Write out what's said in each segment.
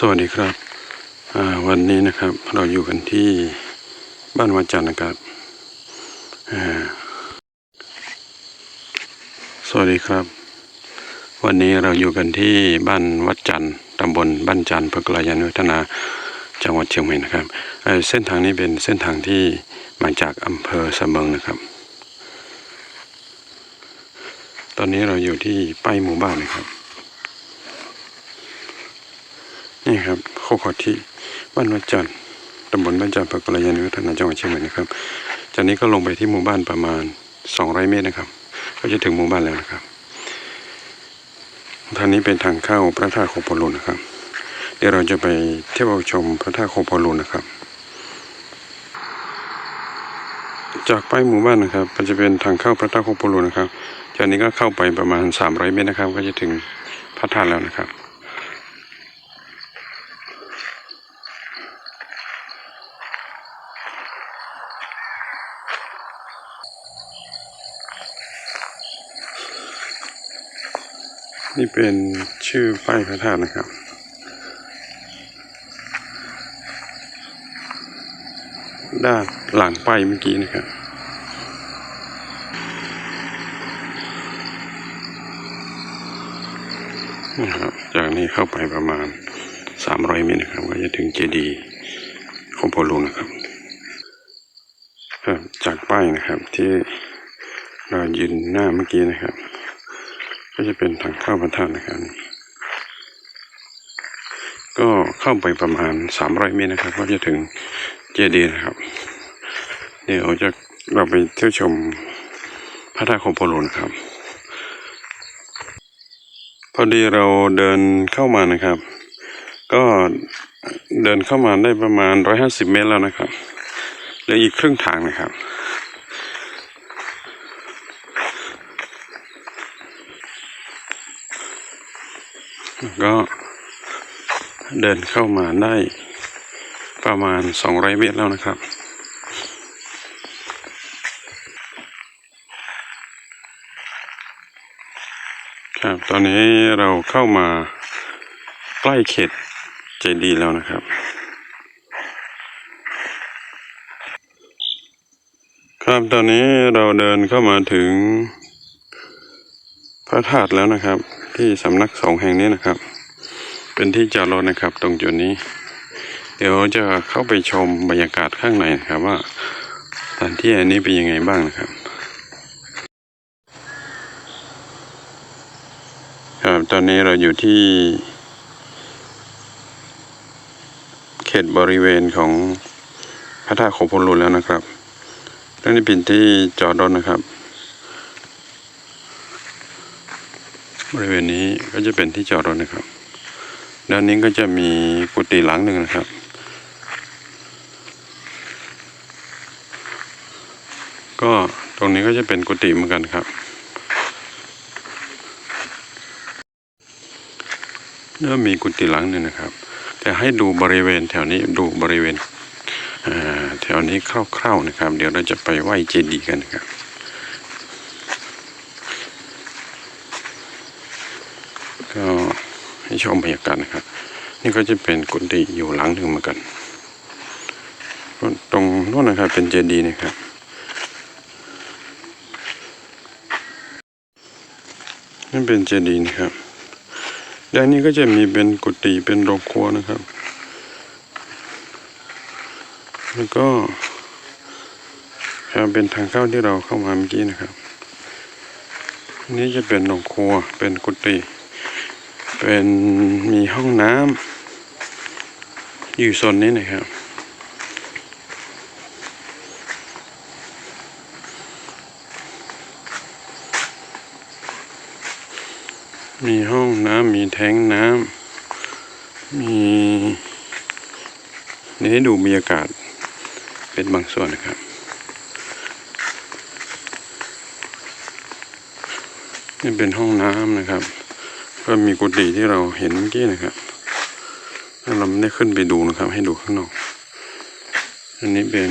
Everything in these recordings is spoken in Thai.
สวัสดีครับวันนี้นะครับเราอยู่กันที่บ้านวัดจันทร์นะครับสวัสดีครับ วันนี้เราอยู่กันที่บ้านวัดจันทร์ตำบลบ้านจันทร์พกลายันวัฒนาจังหวัดเชียงใหม่นะครับเเส้นทางนี้เป็นเส้นทางที่มาจากอำเภอสะเมิงนะครับ ตอนนี้เราอยู่ที่ป้ายหมู่บ้านนะครับ นี่ครับโคกขอที่บ้านวัดจันทร์ตำบลบ้านจันทร์ปากกลยานุวัฒนาจังหวัดเชียงใหม่นะครับ จากนี้ก็ลงไปที่หมู่บ้านประมาณ 200 เมตรนะครับ ก็จะถึงหมู่บ้านแล้วนะครับทางนี้เป็นทางเข้าพระธาตุโคโปลุนนะครับ เดี๋ยวเราจะไปเที่ยวชมพระธาตุโคโปลุนนะครับ จากป้ายหมู่บ้านนะครับมันจะเป็นทางเข้าพระธาตุโคโปลุนนะครับจากนี้ก็เข้าไปประมาณ 300 เมตรนะครับ ก็จะถึงพระธาตุแล้วนะครับ นี่เป็นชื่อป้ายพระธาตุนะครับ ด้านหลังป้ายเมื่อกี้นะครับนี่ครับจากนี้เข้าไปประมาณ 300 เมตรนะครับ ก็จะถึงเจดีย์ของพลวงนะครับ จากป้ายนะครับที่เรายืนหน้าเมื่อกี้นะครับ ก็จะเป็นทางเข้าพระธาตุนะครับ ก็เข้าไปประมาณ300เมตรนะครับ ก็จะถึงเจดีย์นะครับ เดี๋ยวจะเราไปเที่ยวชมพระธาตุของพระหลวงครับ พอดีเราเดินเข้ามานะครับ ก็เดินเข้ามาได้ประมาณ150เมตรแล้วนะครับเหลืออีกครึ่งทางนะครับ ก็เดินเข้ามาได้ประมาณ 200 เมตรแล้วนะครับ ครับ ตอนนี้เราเข้ามาใกล้เขตเจดีแล้วนะครับ ครับ ตอนนี้เราเดินเข้ามาถึงพระธาตุแล้วนะครับ ที่สำนักสงฆ์แห่งนี้นะครับ เป็นที่จอดรถนะครับ ตรงจุดนี้ เดี๋ยวจะเข้าไปชมบรรยากาศข้างในนะครับว่าสถานที่อันนี้เป็นยังไงบ้างนะครับ ครับตอนนี้เราอยู่ที่ เขตบริเวณของพระธาตุโคพลุนแล้วนะครับและนี่เป็นที่จอดรถนะครับบริเวณนี้ก็จะเป็นที่จอดรถนะครับ ด้านนี้ก็จะมีกุฏิหลังหนึ่งนะครับ ก็ตรงนี้ก็จะเป็นกุฏิเหมือนกันครับเริ่มมีกุฏิหลังหนึ่งนะครับ แต่ให้ดูบริเวณแถวนี้ดูบริเวณแถวนี้คร่าวๆนะครับ เดี๋ยวเราจะไปไหว้เจดีย์กันนะครับก็ ให้ชมบรรยากาศนะครับ นี่ก็จะเป็นกุฏิอยู่หลังหนึ่งเหมือนกันตรงโน้นนะครับเป็นเจดีย์นะครับนั่นเป็นเจดีย์นะครับด้านนี้ก็จะมีเป็นกุฏิเป็นโรงครัวนะครับ แล้วก็จะเป็นทางเข้าที่เราเข้ามาเมื่อกี้นะครับนนี้จะเป็นโรงครัวเป็นกุฏิ เป็นมีห้องน้ำอยู่โซนนี้นะครับ มีห้องน้ำมีแทงน้ำมีนี่ให้ดูบรรยากาศเป็นบางส่วนนะครับนี่เป็นห้องน้ำนะครับ ก็มีกุฏิที่เราเห็นเมื่อกี้นะครับถ้าเราไม่ได้ขึ้นไปดูนะครับ ให้ดูข้างนอก อันนี้เป็น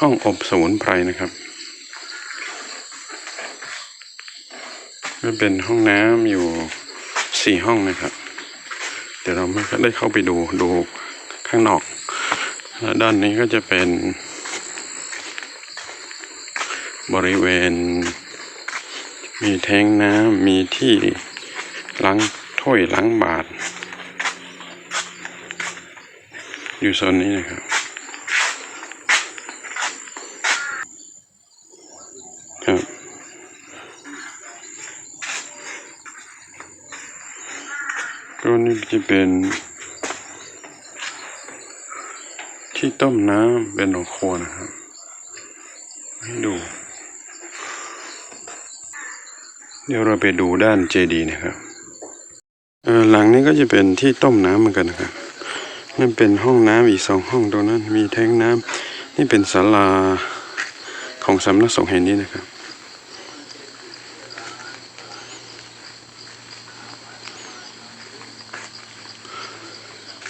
ห้องอบสมุนไพรนะครับมันเป็นห้องน้ำอยู่สี่ห้องนะครับ เดี๋ยวเราไม่ได้เข้าไปดูดูข้างนอกแล้วด้านนี้ก็จะเป็น บริเวณ มีแทงน้ำมีที่ล้างถ้วยล้างบาท อยู่โซนนี้นะครับ ครับก็นี่จะเป็นที่ต้มน้ำเป็นหนองครัวนะครับ ให้ดู เดี๋ยวเราไปดูด้านเจดีนะครับหลังนี้ก็จะเป็นที่ต้มน้ำเหมือนกันนะครับ นั่นเป็นห้องน้ำอีกสองห้องตรงนั้น มีแท้งน้ำนี่เป็นศาลาของสำนักสงฆ์แห่งนี้นะครับ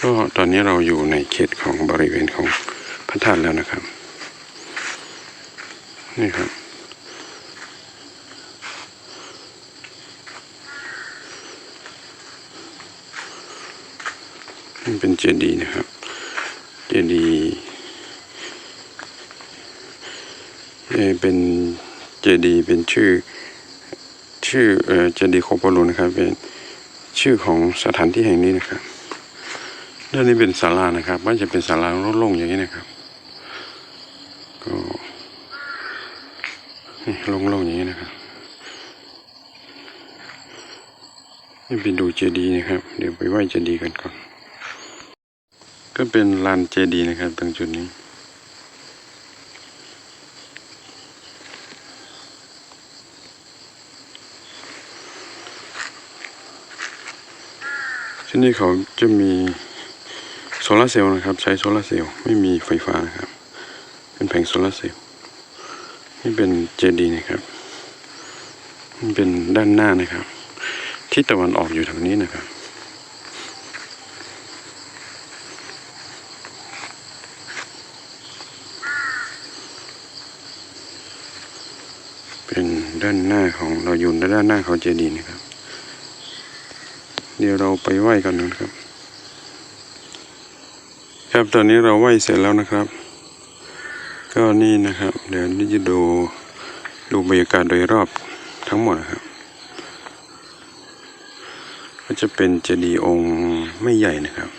ก็ตอนนี้เราอยู่ในเขตของบริเวณของพระธาตุแล้วนะครับ นี่ครับ นี่เป็นเจดีย์นะครับ เจดีย์เอ่เป็นเจดีย์เป็นชื่อชื่อเออเจดีย์โคโปโลนะครับ เป็นชื่อของสถานที่แห่งนี้นะครับด้านนี้เป็นศาลานะครับมันจะเป็นศาลาโล่งๆอย่างนี้นะครับ ก็นี่โล่งๆอย่างนี้นะครับนี่ไปดูเจดีย์นะครับ เดี๋ยวไปไหว้เจดีย์กันก่อน ก็เป็นลานเจดีย์นะครับตรงจุดนี้ ที่นี่เขาจะมีโซลาร์เซลล์นะครับ ใช้โซลาร์เซลล์ไม่มีไฟฟ้านะครับ เป็นแผงโซลาร์เซลล์นี่เป็นเจดีย์นะครับนี่เป็นด้านหน้านะครับ ที่ตะวันออกอยู่ทางนี้นะครับ เป็นด้านหน้าของเราอยู่ด้านหน้าของเจดีย์นะครับ เดี๋ยวเราไปไหว้กันนะครับ ครับตอนนี้เราไหว้เสร็จแล้วนะครับ ก็นี่นะครับ เดี๋ยวนี้จะดูดูบรรยากาศโดยรอบทั้งหมดนะครับ ก็จะเป็นเจดีย์องค์ไม่ใหญ่นะครับ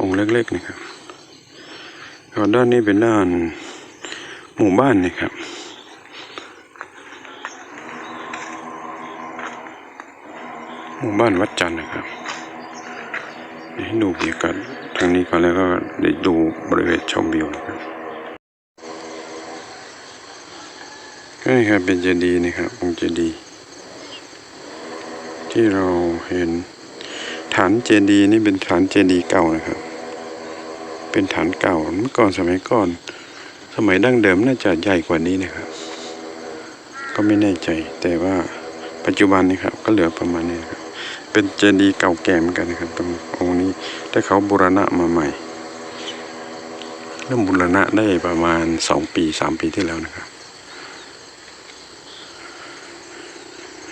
องค์เล็กๆนะครับก็ด้านนี้เป็นด้านหมู่บ้านนะครับ หมู่บ้านวัดจันทร์นะครับให้ดูบรรยากาศทางนี้ก่อนแล้วก็เดี๋ยวดูบริเวณชมวิวนะครับก็นี่ครับเป็นเจดีย์นะครับองค์เจดีย์ที่เราเห็นฐานเจดีย์นี่เป็นฐานเจดีย์เก่านะครับ เป็นฐานเก่าเมื่อก่อนสมัยก่อน สมัยดั้งเดิมน่าจะใหญ่กว่านี้นะครับ ก็ไม่แน่ใจแต่ว่าปัจจุบันนี้ครับก็เหลือประมาณนี้ครับ เป็นเจดีย์เก่าแก่เหมือนกันนะครับตรงองค์นี้แต่เขาบูรณะมาใหม่เริ่มบูรณะได้ประมาณสองปีสามปีที่แล้วนะครับ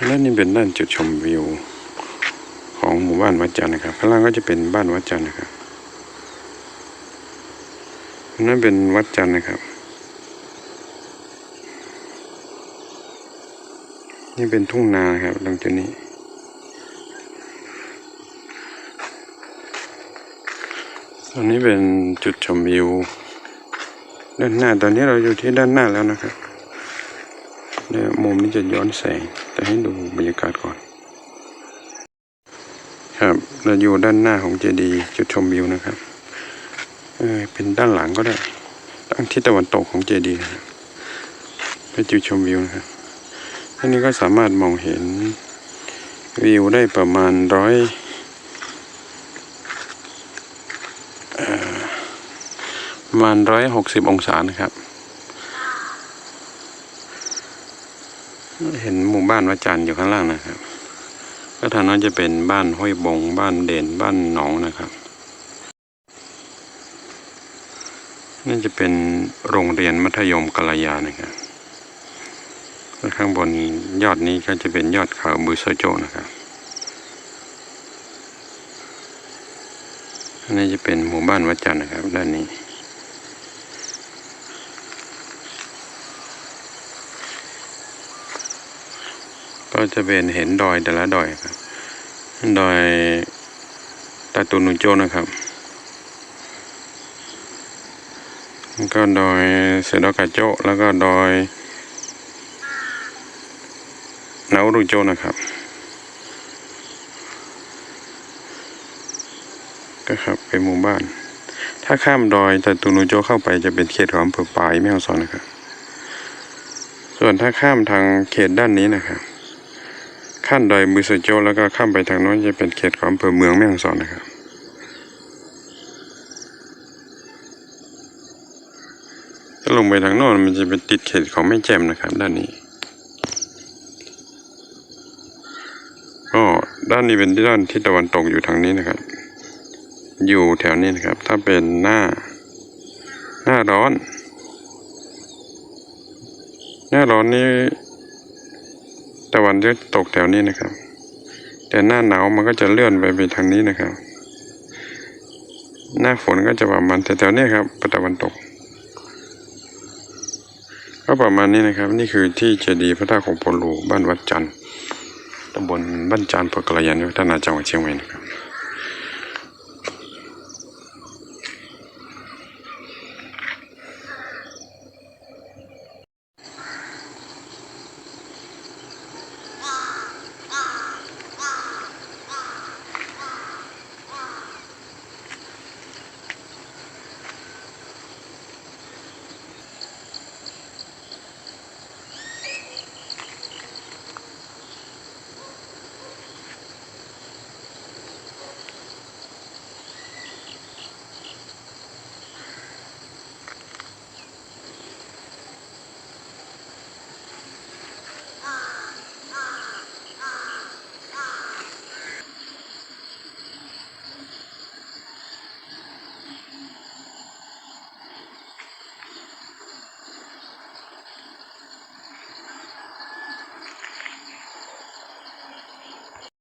และนี่เป็นด้านจุดชมวิวของหมู่บ้านวัดจันทร์นะครับข้างล่างก็จะเป็นบ้านวัดจันทร์นะครับนั่นเป็นวัดจันทร์นะครับ นี่เป็นทุ่งนาครับตรงจุดนี้ ตอนนี้เป็นจุดชมวิวด้านหน้าตอนนี้เราอยู่ที่ด้านหน้าแล้วนะครับเนี่ยมุมนี้จะย้อนแสงแต่ให้ดูบรรยากาศก่อน ครับเราอยู่ด้านหน้าของเจดีย์จุดชมวิวนะครับเออเป็นด้านหลังก็ได้ด้านทิศตะวันตกของเจดีย์นะครับเป็นจุดชมวิวนะครับอันนี้ก็สามารถมองเห็นวิวได้ประมาณร้อย ประมาณร้อยหกสิบองศานะครับ เห็นหมู่บ้านวัดจันทร์อยู่ข้างล่างนะครับก็ทางนั้นจะเป็นบ้านห้วยบง บ้านเด่นบ้านหนองนะครับนั่จะเป็นโรงเรียนมัธยมกัลยานะครับข้างบนยอดนี้ก็จะเป็นยอดเขาบูโซโจนะครับอันนี้จะเป็นหมู่บ้านวัดจันทร์นะครับ ด้านนี้ ก็จะเป็นเห็นดอยแต่ละดอยครับดอยตาตูนุโจนะครับแล้วก็ดอยเสดอกาโจแล้วก็ดอยนารุโจนะครับก็ครับเป็นหมู่บ้าน ถ้าข้ามดอยตาตูนุโจเข้าไปจะเป็นเขตของอำเภอปายแม่ฮ่องสอนนะครับ ส่วนถ้าข้ามทางเขตด้านนี้นะครับ ขั้นดอยมือสโจแล้วก็ข้ามไปทางโน้นจะเป็นเขตของอำเภอเมืองแม่ฮ่องสอนนะครับ ถ้าลงไปทางโน้นมันจะเป็นติดเขตของแม่แจ่มนะครับ ด้านนี้ก็ด้านนี้เป็นด้านทิศตะวันตกอยู่ทางนี้นะครับ อยู่แถวนี้นะครับ ถ้าเป็นหน้า หน้าร้อน หน้าร้อนนี้ ตะวันจะตกแถวนี้นะครับ แต่หน้าหนาวมันก็จะเลื่อนไปไปทางนี้นะครับ หน้าฝนก็จะประมาณแถวๆนี้ครับตะวันตก ก็ประมาณนี้นะครับ นี่คือที่เจดีย์พระธาตุของพลูบ้านวัดจันทร์ตำบลบ้านจันทร์อำเภอกระยานุวัฒนาจังหวัดเชียงใหม่นะครับ